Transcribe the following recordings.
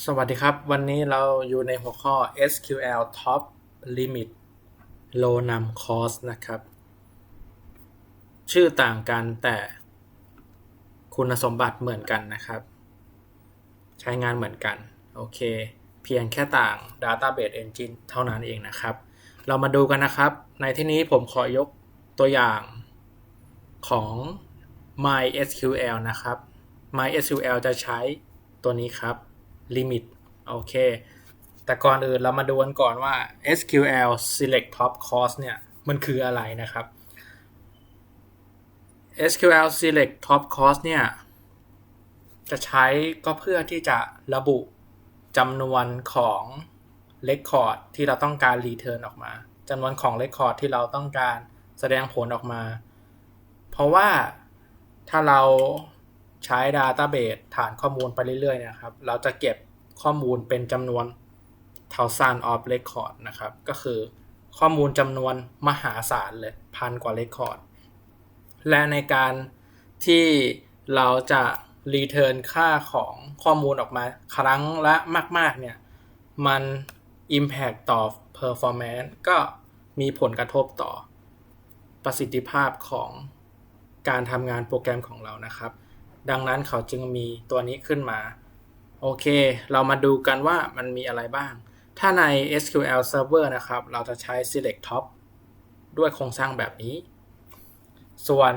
สวัสดีครับ วันนี้เราอยู่ในหัวข้อ SQL Top Limit Low Num Cost นะครับ ชื่อต่างกันแต่คุณสมบัติเหมือนกันนะครับ ใช้งานเหมือนกัน โอเค เพียงแค่ต่าง Database Engine เท่านั้นเองนะครับ เรามาดูกันนะครับ ในที่นี้ผมขอยกตัวอย่างของ MySQL นะครับ MySQL จะใช้ตัวนี้ครับ limit โอเค แต่ก่อนอื่นเรามาดูกันก่อนว่า SQL select top cost เนี่ย มันคืออะไรนะครับ SQL select top cost เนี่ย จะใช้ก็เพื่อที่จะระบุจำนวนของ record ที่เราต้องการ return ออกมาจำนวนของ record ที่เราต้องการแสดงผลออกมา เพราะว่าถ้าเรา ใช้ Database ฐานข้อมูลไปเรื่อยๆนะครับ เราจะเก็บข้อมูลเป็นจำนวน thousand of record นะครับ ก็คือข้อมูลจำนวนมหาศาลเลยพันกว่า record และในการที่เราจะ return ค่าของข้อมูลออกมาครั้งละมาก ๆ เนี่ย มัน impact ต่อ performance ก็มีผลกระทบต่อประสิทธิภาพของการทำงานโปรแกรมของเรานะครับ ดังนั้นเขาจึงมีตัวนี้ขึ้นมา โอเค เรามาดูกันว่ามันมีอะไรบ้าง ถ้าใน SQL Server นะครับ เราจะใช้ select top ด้วยโครงสร้างแบบนี้ ส่วน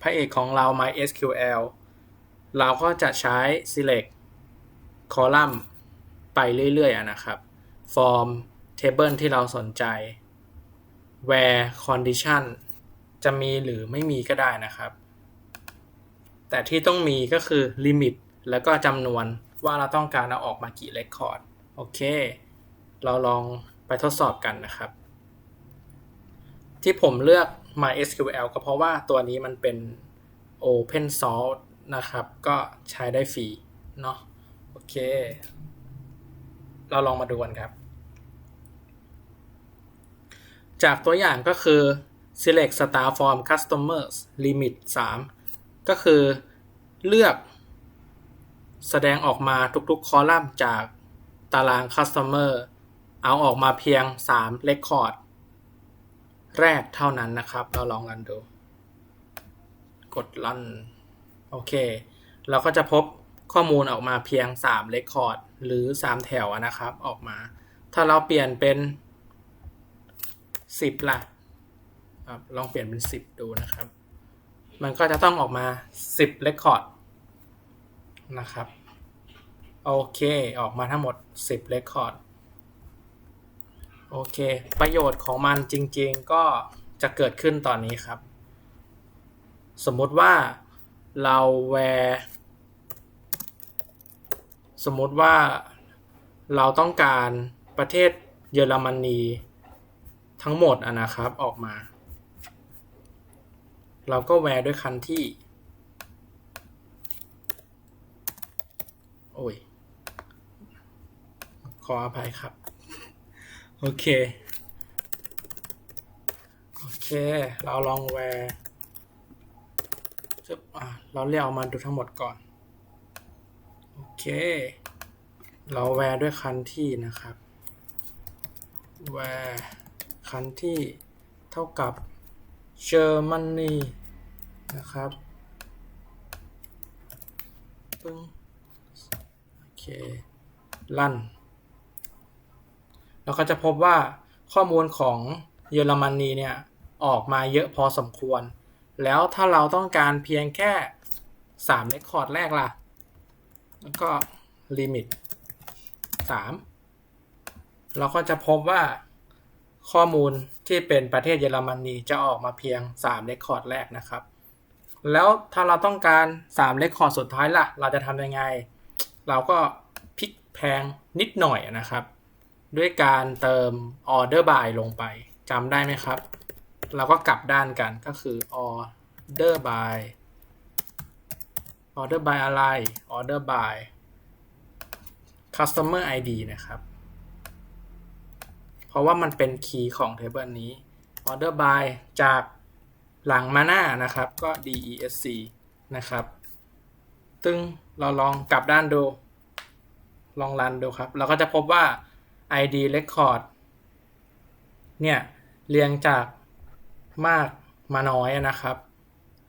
พระเอกของเรา MySQL เราก็จะใช้ select column ไปเรื่อยๆนะครับ form table ที่เราสนใจ where condition จะมีหรือไม่มีก็ได้นะครับ แต่ที่ต้องมีก็คือ limit แล้วก็จำนวนว่าเราต้องการเอาออกมากี่ record โอเค เราลองไปทดสอบกันนะครับ ที่ผมเลือก MySQL ก็เพราะว่าตัวนี้มันเป็น Open Source นะครับ ก็ใช้ได้ฟรีเนาะโอเค เราลองมาดูกันครับ จากตัวอย่างก็คือ select star form customers limit 3 ก็คือเลือกแสดงออกมาทุกๆ คอลัมน์จากตาราง customer เอาออกมาเพียง 3 record แรกเท่านั้นนะครับ เราลองรันดู กดรัน โอเค เราก็จะพบข้อมูลออกมาเพียง 3 record หรือ 3 แถวนะครับ ออกมา ถ้าเราเปลี่ยนเป็น 10ล่ะลองเปลี่ยนเป็น 10 ดูนะครับ มันก็จะต้องออกมา 10 record นะครับ โอเค ออกมาทั้งหมด 10 record โอเค ประโยชน์ของมันจริงๆก็จะเกิดขึ้นตอนนี้ครับ สมมุติว่าเราแวร์สมมุติว่าเราต้องการประเทศเยอรมนีทั้งหมดอะนะครับออกมา เราก็แวร์ด้วยคันที่ โอ้ย ขออภัยครับ โอเค โอเค เราลองแวร์อะเราเรียกเอามาดูทั้งหมดก่อน โอเค เราแวร์ด้วยคันที่นะครับ แวร์คันที่เท่ากับ Germany นะครับปึ้งโอเคลั่นเราก็จะพบว่าข้อมูลของเยอรมนีเนี่ยออกมาเยอะพอสมควร แล้วถ้าเราต้องการเพียงแค่3 r e คอร์ดแรกล่ะ แล้วก็ลิมิต3เราก็จะพบว่า ข้อมูลที่เป็นประเทศเยอรมนีจะออกมาเพียง3 r e คอร์ดแรกนะครับ แล้วถ้าเราต้องการ3 r e คอร์ดสุดท้ายล่ะ เราจะทำยังไง เราก็พลิกแพงนิดหน่อยนะครับ ด้วยการเติม order by ลงไปจำได้ไหมครับ เราก็กลับด้านกันก็คือ order by order by อะไร order by customer ID นะครับ ราะว่ามันเป็นคีย์ของ table นี้ order by จากหลังมาหน้านะครับก็ desc นะครับซึ่งเราลองกลับด้านดู ลองรันดูครับ เราก็จะพบว่า id record เนี่ยเรียงจากมากมาน้อยนะครับ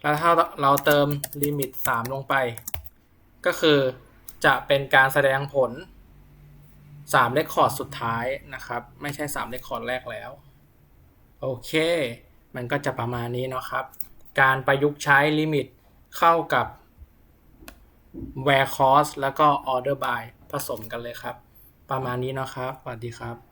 แล้วถ้าเราเติมลิมิต 3 ลงไป ก็คือจะเป็นการแสดงผล 3เรคคอร์ดสุดท้ายนะครับ ไม่ใช่3เรคคอร์ดแรกแล้ว โอเค มันก็จะประมาณนี้เนาะครับ การประยุกต์ใช้ลิมิตเข้ากับ where cost แล้วก็ order by ผสมกันเลยครับ ประมาณนี้เนาะครับสวัสดีครับ